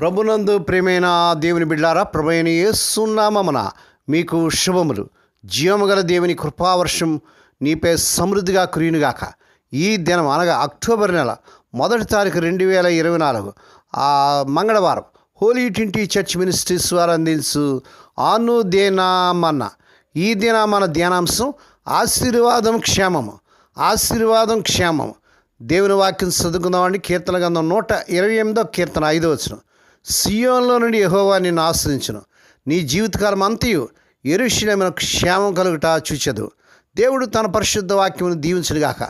ప్రభునందు ప్రేమైన దేవుని బిడ్డారా ప్రభైన ఏసున్నామన మీకు శుభములు. జీవముగల దేవుని కృపావర్షం నీపై సమృద్ధిగా కురియునుగాక. ఈ దినం అనగా అక్టోబర్ నెల మొదటి తారీఖు రెండు వేల ఇరవై నాలుగు ఆ మంగళవారం హోలీ ట్వంటీ చర్చ్ మినిస్ట్రీస్ వారు అందించు ఆను దేనామన్న ఈ దిన మన ధ్యానాంశం ఆశీర్వాదం క్షేమము. ఆశీర్వాదం క్షేమము. దేవుని వాక్యం చదువుకుందామండి. కీర్తన గంధం నూట ఇరవై ఎనిమిదో కీర్తన ఐదో వచ్చును సియోన్లో నుండి యహోవా నిన్ను ఆశ్రయించును. నీ జీవితకాలం అంతయు ఎరుషులేమైన క్షేమం కలుగుట చూచదు దేవుడు తన పరిశుద్ధ వాక్యమును దీవించుడుగాక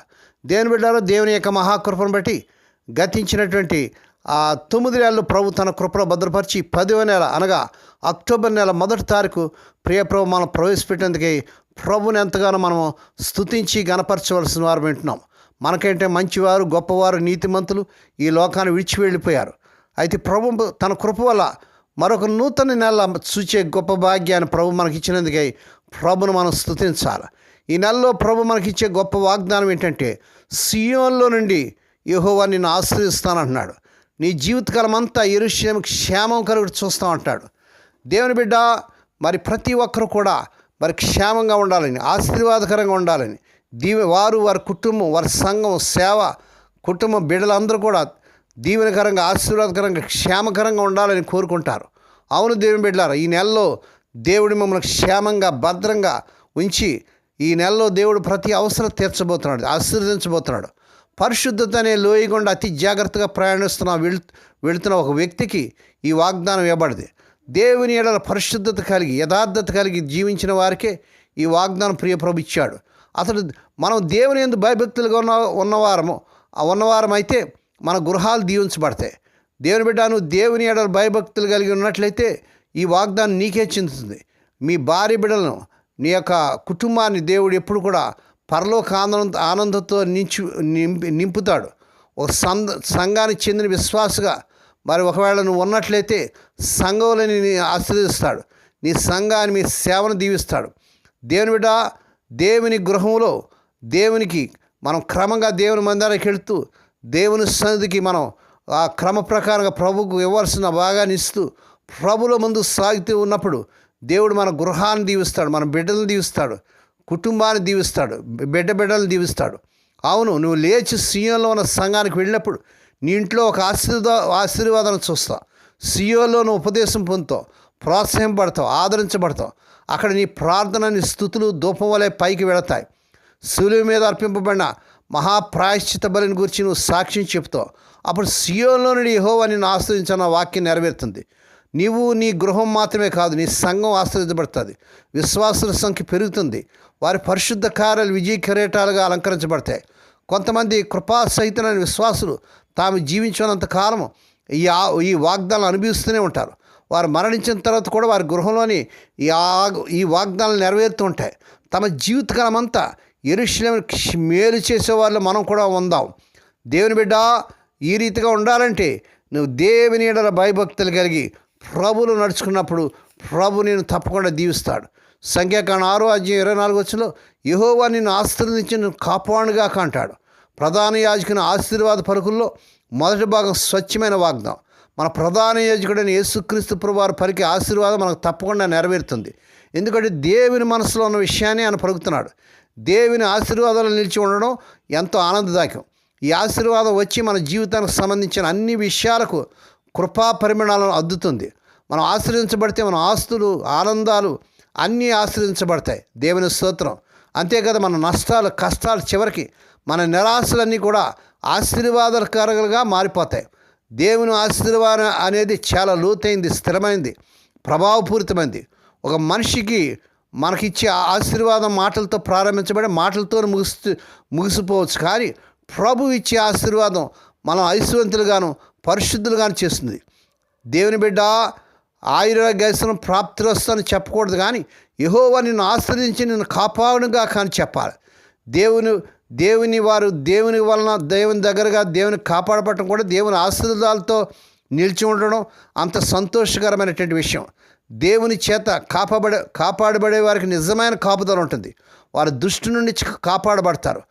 దేవుని బిడ్డారు దేవుని యొక్క మహాకృపను బట్టి గతించినటువంటి ఆ తొమ్మిది నెలలు ప్రభు తన కృపలో భద్రపరిచి పదవ నెల అనగా అక్టోబర్ నెల మొదటి తారీఖు ప్రియప్రభు మనం ప్రవేశపెట్టేందుకై ప్రభుని ఎంతగానో మనం స్తుతించి గనపరచవలసిన వారు వింటున్నాం మనకంటే మంచివారు గొప్పవారు నీతిమంతులు ఈ లోకాన్ని విడిచి వెళ్ళిపోయారు అయితే ప్రభు తన కృప వల్ల మరొక నూతన నెల చూచే గొప్ప భాగ్యాన్ని ప్రభు మనకి ఇచ్చినందుకై ప్రభును మనం స్థుతించాలి ఈ నెలలో ప్రభు మనకిచ్చే గొప్ప వాగ్దానం ఏంటంటే సియోన్లో నుండి యహోవా నిన్ను ఆశ్రయిస్తానంటున్నాడు నీ జీవితకాలం అంతా ఎరుష్యం క్షేమం కలుగు చూస్తా అంటాడు. దేవుని బిడ్డ మరి ప్రతి ఒక్కరు కూడా మరి క్షేమంగా ఉండాలని ఆశీర్వాదకరంగా ఉండాలని దీవె వారు వారి కుటుంబం వారి సంఘం సేవ కుటుంబం బిడ్డలందరూ కూడా దీవెనకరంగా ఆశీర్వాదకరంగా క్షేమకరంగా ఉండాలని కోరుకుంటారు. అవును దేవుని బిడ్డారు ఈ నెలలో దేవుడు మమ్మల్ని క్షేమంగా భద్రంగా ఉంచి ఈ నెలలో దేవుడు ప్రతి అవసరం తీర్చబోతున్నాడు ఆశీర్వదించబోతున్నాడు. పరిశుద్ధత అనే లోయగుండా అతి జాగ్రత్తగా ప్రయాణిస్తున్న వెళ్ వెళుతున్న ఒక వ్యక్తికి ఈ వాగ్దానం ఇవ్వబడింది. దేవుని ఎడల పరిశుద్ధత కలిగి యథార్థత కలిగి జీవించిన వారికే ఈ వాగ్దానం ప్రియప్రభు ఇచ్చాడు. అతడు మనం దేవుని ఎందు భయభక్తులుగా ఉన్న ఉన్నవారము ఉన్నవారం అయితే మన గృహాలు దీవించబడతాయి. దేవుని బిడ్డ నువ్వు దేవుని ఎడల భయభక్తులు కలిగి ఉన్నట్లయితే ఈ వాగ్దానం నీకే చెందుతుంది. మీ భార్య బిడ్డలను నీ యొక్క కుటుంబాన్ని దేవుడు ఎప్పుడు కూడా పరలోక ఆనంద ఆనందంతో నించు నింపి నింపుతాడు. ఒక సంఘ సంఘానికి చెందిన విశ్వాసగా మరి ఒకవేళ నువ్వు ఉన్నట్లయితే సంఘంలోని నీ ఆశీర్వదిస్తాడు. నీ సంఘాన్ని మీ సేవను దీవిస్తాడు. దేవుని బిడ్డ దేవుని గృహంలో దేవునికి మనం క్రమంగా దేవుని మందిరానికి వెళుతూ దేవుని సన్నిధికి మనం ఆ క్రమ ప్రకారంగా ప్రభుకు ఇవ్వాల్సిన భాగాన్ని ఇస్తూ ప్రభుల ముందు సాగుతూ ఉన్నప్పుడు దేవుడు మన గృహాన్ని దీవిస్తాడు మన బిడ్డలను దీవిస్తాడు కుటుంబాన్ని దీవిస్తాడు బిడ్డ బిడ్డలను దీవిస్తాడు. అవును నువ్వు లేచి సీఎంలో ఉన్న సంఘానికి వెళ్ళినప్పుడు నీ ఇంట్లో ఒక ఆశీర్వాద ఆశీర్వాదాలు చూస్తావు. సీఎంలో నువ్వు ఉపదేశం పొందుతావు ప్రోత్సహింపడతావు ఆదరించబడతావు. అక్కడ నీ ప్రార్థనని స్థుతులు ధూపం వలె పైకి వెళతాయి. సులువు మీద అర్పింపబడిన మహాప్రాయశ్చిత బలిని గురించి నువ్వు సాక్ష్యం చెప్తావు. అప్పుడు సియోలో నుండి యెహోవా నిన్ను ఆశ్రయించిన వాక్యం నెరవేరుతుంది. నీవు నీ గృహం మాత్రమే కాదు నీ సంఘం ఆశ్రయించబడుతుంది. విశ్వాసుల సంఖ్య పెరుగుతుంది. వారి పరిశుద్ధ కార్యాలు విజయ కిరీటాలుగా అలంకరించబడతాయి. కొంతమంది కృపాసహితమైన విశ్వాసులు తాము జీవించినంత కాలం ఈ ఈ వాగ్దానాలు అనుభవిస్తూనే ఉంటారు. వారు మరణించిన తర్వాత కూడా వారి గృహంలోని ఈ ఆ- ఈ వాగ్దానాలు నెరవేరుతూ ఉంటాయి. తమ జీవితకాలమంతా ఎరుశ్లేం మేలు చేసే వాళ్ళు మనం కూడా ఉందాం. దేవుని బిడ్డ ఈ రీతిగా ఉండాలంటే నువ్వు దేవుని ఎడల భయభక్తులు కలిగి ప్రభులు నడుచుకున్నప్పుడు ప్రభు నేను తప్పకుండా దీవిస్తాడు. సంఖ్యాకాండ ఆరో అధ్యాయం ఇరవై నాలుగు వచ్చులో యహోవా నిన్ను ఆశీర్వదించి నువ్వు కాపాడుగా అంటాడు. ప్రధాన యాజకుని ఆశీర్వాద పలుకుల్లో మొదటి భాగం స్వచ్ఛమైన వాగ్దానం. మన ప్రధాన యాజకుడైన యేసుక్రీస్తు ప్రభువారి పరికి ఆశీర్వాదం మనకు తప్పకుండా నెరవేరుతుంది. ఎందుకంటే దేవుని మనసులో ఉన్న విషయాన్ని ఆయన పలుకుతున్నాడు. దేవుని ఆశీర్వాదాలు నిలిచి ఉండడం ఎంతో ఆనందదాయకం. ఈ ఆశీర్వాదం వచ్చి మన జీవితానికి సంబంధించిన అన్ని విషయాలకు కృపా పరిమాణాలను అద్దుతుంది. మనం ఆశ్రయించబడితే మన ఆస్తులు ఆనందాలు అన్నీ ఆశ్రయించబడతాయి. దేవుని స్తోత్రం. అంతేకాదు మన నష్టాలు కష్టాలు చివరికి మన నిరాశలన్నీ కూడా ఆశీర్వాదకరంగా మారిపోతాయి. దేవుని ఆశీర్వాదం అనేది చాలా లోతైంది స్థిరమైంది ప్రభావపూరితమైంది. ఒక మనిషికి మనకిచ్చే ఆశీర్వాదం మాటలతో ప్రారంభించబడి మాటలతో ముగిసి ముగిసిపోవచ్చు. కానీ ప్రభు ఇచ్చే ఆశీర్వాదం మనం ఐశ్వంతులుగాను పరిశుద్ధులుగాను చేస్తుంది. దేవుని బిడ్డ ఆయుర్వేదం ప్రాప్తిరస్తని చెప్పకూడదు కానీ యహోవా నిన్ను ఆశ్రయించి నిన్ను కాపాడుగా కానీ చెప్పాలి. దేవుని దేవుని వారు దేవుని వలన దేవుని దగ్గరగా దేవుని కాపాడబడటం కూడా దేవుని ఆశీర్వాదాలతో నిలిచి ఉండడం అంత సంతోషకరమైనటువంటి విషయం. దేవుని చేత కాపాబడే కాపాడబడే వారికి నిజమైన కాపుదల ఉంటుంది. వారి దృష్టి నుండి కాపాడబడతారు.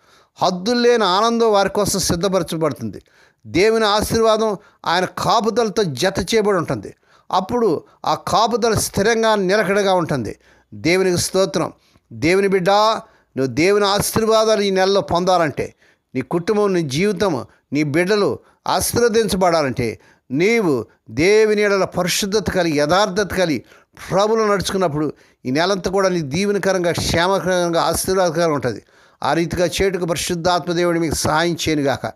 హద్దులు లేని ఆనందం వారి కోసం సిద్ధపరచబడుతుంది. దేవుని ఆశీర్వాదం ఆయన కాపుదలతో జత చేయబడి ఉంటుంది. అప్పుడు ఆ కాపుదల స్థిరంగా నిలకడగా ఉంటుంది. దేవునికి స్తోత్రం. దేవుని బిడ్డ నువ్వు దేవుని ఆశీర్వాదాలు ఈ నెలలో పొందాలంటే నీ కుటుంబం నీ జీవితం నీ బిడ్డలు ఆశీర్వదించబడాలంటే నీవు దేవుని ఎడల పరిశుద్ధత కలిగి యథార్థత కలిగి ప్రభులు నడుచుకున్నప్పుడు ఈ నెలంతా కూడా నీ దీవెనకరంగా క్షేమకరంగా ఆశీర్వాదకరంగా ఉంటుంది. ఆ రీతిగా చేటుకు పరిశుద్ధాత్మ దేవుడు మీకు సహాయం చేయనుగాక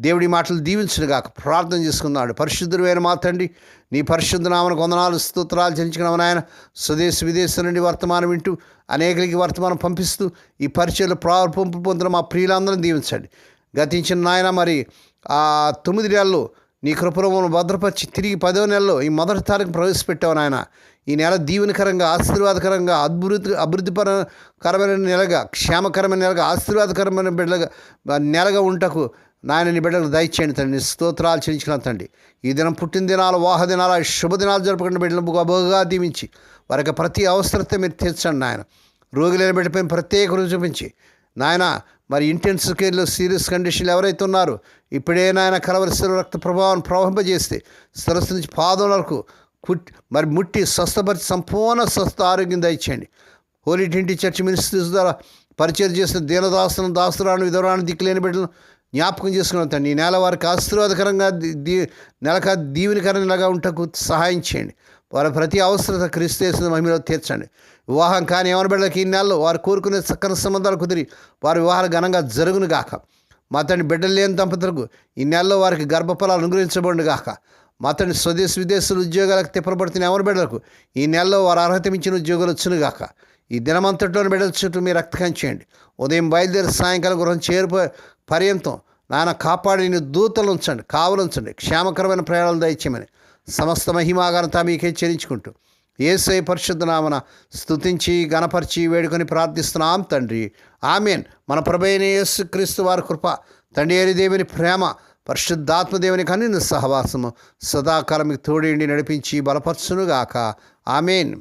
దేవుడి మాటలు దీవించునుగాక ప్రార్థన చేసుకున్నాడు. పరిశుద్ధుడైన మా తండ్రి నీ పరిశుద్ధ నామను వందనాలు స్తోత్రాలు చెల్లించుకున్నాము నాయన. స్వదేశ విదేశం నుండి వర్తమానం వింటూ అనేకలకి వర్తమానం పంపిస్తూ ఈ పరిచయలు ప్రారంభం పొందిన మా ప్రియులందరం దీవించండి. గతించిన నాయన మరి ఆ తొమ్మిది నెలలు నీ కృపరమును భద్రపరిచి తిరిగి పదో నెలలో ఈ మొదటి తారీఖు ప్రవేశపెట్టావు నాయన. ఈ నెల దీవెనకరంగా ఆశీర్వాదకరంగా అభివృద్ధి అభివృద్ధిపరకరమైన నెలగా క్షేమకరమైన నెలగా ఆశీర్వాదకరమైన బిడ్డగా నెలగా ఉంటకు నాయన నీ బిడ్డలకు దయచేయండి తండ్రి. నీ స్తోత్రాలు చెల్లించుకున్నాను తండ్రి. ఈ దినం పుట్టిన దినాలు వాహ దినాలు శుభదినాలు జరుపుకున్న బిడ్డలకు అబోగా దీవించి వారికి ప్రతి అవసరత మీరు తీర్చండి నాయన. రోగులైన బిడ్డపై ప్రత్యేక రుచి చూపించి నాయన మరి ఇంటెన్సివ్ కేర్లో సీరియస్ కండిషన్లు ఎవరైతే ఉన్నారో ఇప్పుడే నాయన కలవరిస్తున్న రక్త ప్రభావాన్ని ప్రవహింపజేస్తే సరస్సు నుంచి పాదం వరకు కుట్ మరి ముట్టి స్వస్థపరిచి సంపూర్ణ స్వస్థ ఆరోగ్యం దయచేయండి. హోలీ ట్వంటీ చర్చ్ మినిస్ట్రీస్ ద్వారా పరిచయం చేసిన దీనదాసులను దాసురాను విధవరాను దిక్కులేని బిడ్డలను జ్ఞాపకం చేసుకున్నాం ఈ నెల వారికి ఆశీర్వాదకరంగా దీ- దీ నెలక దీవెనకరంగా ఉంటకు సహాయం చేయండి. వారి ప్రతి అవసరత క్రీస్తు చేసిన మహిమలో తీర్చండి. వివాహం కానీ ఎవరి బిడ్డలకి ఈ నెలలో వారు కోరుకునే చక్కని సంబంధాలు కుదిరి వారి వివాహాలు ఘనంగా జరుగును గాక. మతని బిడ్డలు లేని దంపతులకు ఈ నెలలో వారికి గర్భఫలాలు అనుగ్రహించబడి గాక. మతని స్వదేశ విదేశాల ఉద్యోగాలకు తిప్పబడుతున్న ఎవరి బిడ్డలకు ఈ నెలలో వారు అర్హత మించిన ఉద్యోగాలు వచ్చును గాక. ఈ దినమంతట్లోని బిడ్డల చుట్టూ మీరు రక్తకం చేయండి. ఉదయం బయలుదేరి సాయంకాలం గృహం చేరిపోయే పర్యంతం నాన్న కాపాడి నీ దూతలు ఉంచండి కావలు ఉంచండి. క్షేమకరమైన ప్రయాణాలు దయచేయమని సమస్త మహిమాగనత మీకే చెల్లించుకుంటూ ఏసై పరిశుద్ధనామన స్థుతించి గణపరిచి వేడుకొని ప్రార్థిస్తున్నాం తండ్రి. ఆమెన్. మన ప్రభైన యేసు క్రీస్తు వారి కృప తండ్రి దేవుని ప్రేమ పరిశుద్ధాత్మదేవుని కన్నీ సహవాసము సదాకాలం మీకు తోడేండి నడిపించి బలపరచునుగాక. ఆమెన్.